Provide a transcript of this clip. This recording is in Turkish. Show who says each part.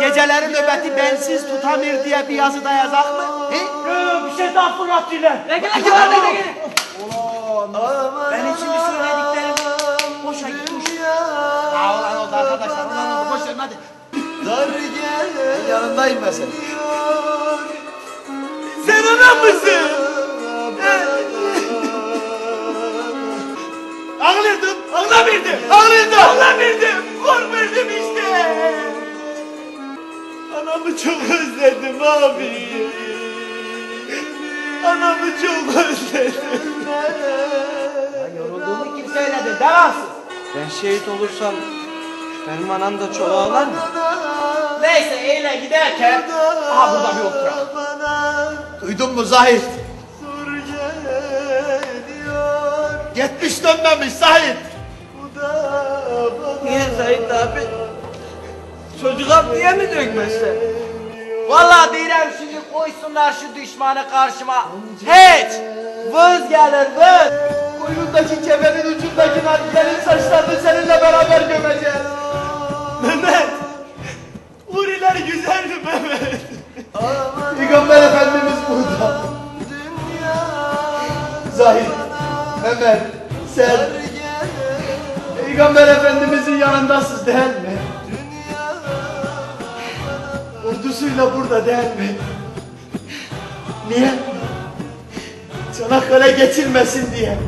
Speaker 1: Geceleri nöbeti bensiz tutamır diye bir yazı da yazak mı? He?
Speaker 2: Ee, bir şey daha fırlattılar.
Speaker 3: Ne gel gel ne gel.
Speaker 1: Benim şimdi söylediklerim boşa gitmiş. Ha olan oldu arkadaşlar. Olan oldu. Boş verin hadi. Ben yanındayım ben senin. Sen ana mısın? Ağlıyordum, ağlamırdım, ağlıyordum, Anamı çok özledim abi. Anamı çok özledim. Yorulduğumu kim söyledi? Devamsız.
Speaker 3: Ben şehit olursam benim anam da çok ağlar mı?
Speaker 1: Neyse eyle giderken aha burada bir oturalım. Duydun mu Zahid? Gitmiş dönmemiş Zahid.
Speaker 3: Niye Zahid abi? Çocuğa niye mi dökmezler?
Speaker 1: Vallahi direm şimdi koysunlar şu düşmanı karşıma. Hiç. Vız gelir vız. Kuyruğundaki kemerin ucundaki nadilerin saçlarını seninle beraber gömeceğiz. Mehmet. Huriler güzel mi Mehmet? Peygamber Efendimiz burada. Zahid, Mehmet, sen Peygamber Efendimizin yanındasınız Ordusuyla burada değil mi? Niye? Çanakkale geçilmesin diye.